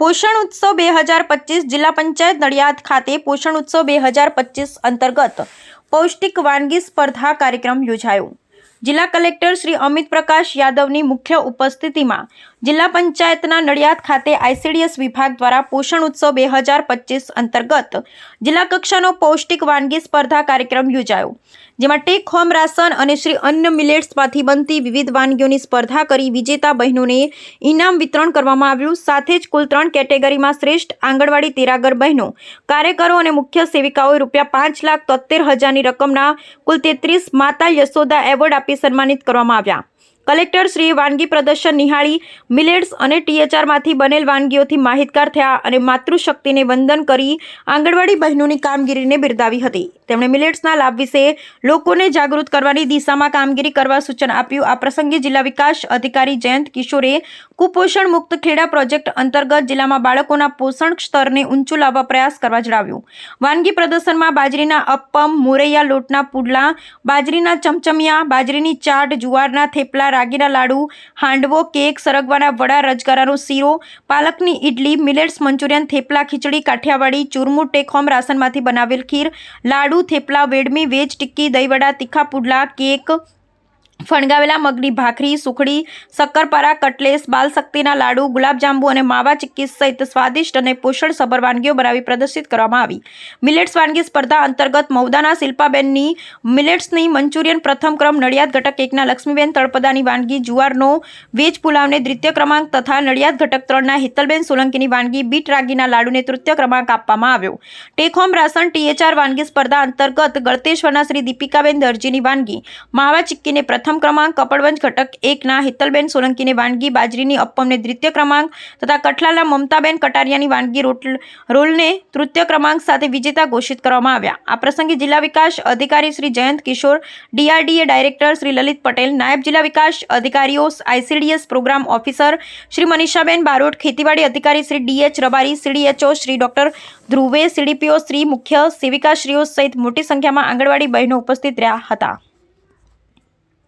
પોષણ ઉત્સવ બે હજાર પચીસ જિલ્લા પંચાયત નડિયાદ ખાતે પોષણ ઉત્સવ બે હજાર પચીસ અંતર્ગત પૌષ્ટિક વાનગી સ્પર્ધા કાર્યક્રમ યોજાયો. જિલ્લા કલેક્ટર શ્રી અમિત પ્રકાશ યાદવની મુખ્ય ઉપસ્થિતિમાં જિલ્લા પંચાયતના નડિયાદ ખાતે આઈસીડીએસ વિભાગ દ્વારા પોષણ ઉત્સવ બે હજાર પચીસ અંતર્ગત જિલ્લા કક્ષાનો પૌષ્ટિક વાનગી સ્પર્ધા કાર્યક્રમ યોજાયો. જેમાં ટેક હોમ રાશન અને શ્રી અન્ન મિલેટ્સમાંથી બનતી વિવિધ વાનગીઓની સ્પર્ધા કરી વિજેતા બહેનોને ઇનામ વિતરણ કરવામાં આવ્યું. સાથે જ કુલ ત્રણ કેટેગરીમાં શ્રેષ્ઠ આંગણવાડી તેરાગર બહેનો, કાર્યકરો અને મુખ્ય સેવિકાઓએ રૂપિયા પાંચ લાખ તોતેર હજારની રકમના કુલ તેત્રીસ માતા યશોદા એવોર્ડ આપી સન્માનિત કરવામાં આવ્યા. કલેક્ટર શ્રી વાનગી પ્રદર્શન નિહાળી મિલેટ્સ અને ટીએચઆરમાંથી બનેલ વાનગીઓથી માહિતગાર થયા અને માતૃશક્તિને વંદન કરી આંગણવાડી બહેનોની કામગીરીને બિરદાવી હતી. તેમણે મિલેટ્સના લાભ વિશે લોકોને જાગૃત કરવાની દિશામાં કામગીરી કરવા સૂચન આપ્યું. આ પ્રસંગે જિલ્લા વિકાસ અધિકારી જયંત કિશોરે કુપોષણ મુક્ત ખેડા પ્રોજેક્ટ અંતર્ગત જિલ્લામાં બાળકોના પોષણ સ્તરને ઊંચું લાવવા પ્રયાસ કરવા જણાવ્યું. વાનગી પ્રદર્શનમાં બાજરીના અપ્પમ, મોરૈયા લોટના પુડલા, બાજરીના ચમચમિયા, બાજરીની ચાટ, જુવારના થેપલા, રાગીના લાડુ, હાંડવો, કેક, સરગવાના વડા, રજગારાનો શીરો, પાલકની idli millets Manchurian, thepla, khichdi, Kathiyawadi, ચૂરમું take home રાશનમાંથી બનાવેલ ખીર, લાડુ થેપલા વેડમી વેજ ટિક્કી દહીંવડા તીખા પુડલા કેક ફણગાવેલા મગની ભાખરી, સુખડી, શક્કરપારા, કટલેસ, બાલશક્તિના લાડુ, ગુલાબજાંબુ અને માવા ચિક્કી સહિત સ્વાદિષ્ટ અને પોષણસભર વાનગીઓ બનાવી પ્રદર્શિત કરવામાં આવી. મિલેટ્સ વાનગી સ્પર્ધા અંતર્ગત મૌદાના શિલ્પાબેનની મિલેટ્સની મંચુરિયન પ્રથમ ક્રમ નડિયાદ ઘટક એકના લક્ષ્મીબેન તળપદાની વાનગી, જુવારનો વેજ પુલાવને દ્વિતીય ક્રમાંક તથા નડિયાદ ઘટક ત્રણના હિતલબેન સોલંકીની વાનગી, બીટ રાગીના લાડુને તૃતીય ક્રમાંક આપવામાં આવ્યો. ટેક હોમ રાશન ટીએચઆર વાનગી સ્પર્ધા અંતર્ગત ગળતેશ્વરના શ્રી દીપિકાબેન દરજીની વાનગી, માવા ચિક્કીને પ્રથમ ક્રમાંક કપડવંજ ઘટક એકના હિતલબેન સોલંકીને વાનગી બાજરીની અપ્પમને દ્વિતીય ક્રમાંક તથા કઠલાલના મમતાબેન કટારિયાની વાનગી રોટલ રોલને તૃતીય ક્રમાંક સાથે વિજેતા ઘોષિત કરવામાં આવ્યા. આ પ્રસંગે જિલ્લા વિકાસ અધિકારી શ્રી જયંત કિશોર, ડીઆરડીએ ડાયરેક્ટર શ્રી લલિત પટેલ, નાયબ જિલ્લા વિકાસ અધિકારીઓ, ICDS programme officer Shri Manishaben Barot, ખેતીવાડી અધિકારી Shri DH Rabari, CDHO Shri doctor Dhruve, CDPO Shri મુખ્ય સેવિકાશ્રીઓ સહિત મોટી સંખ્યામાં આંગણવાડી બહેનો ઉપસ્થિત રહ્યા હતા.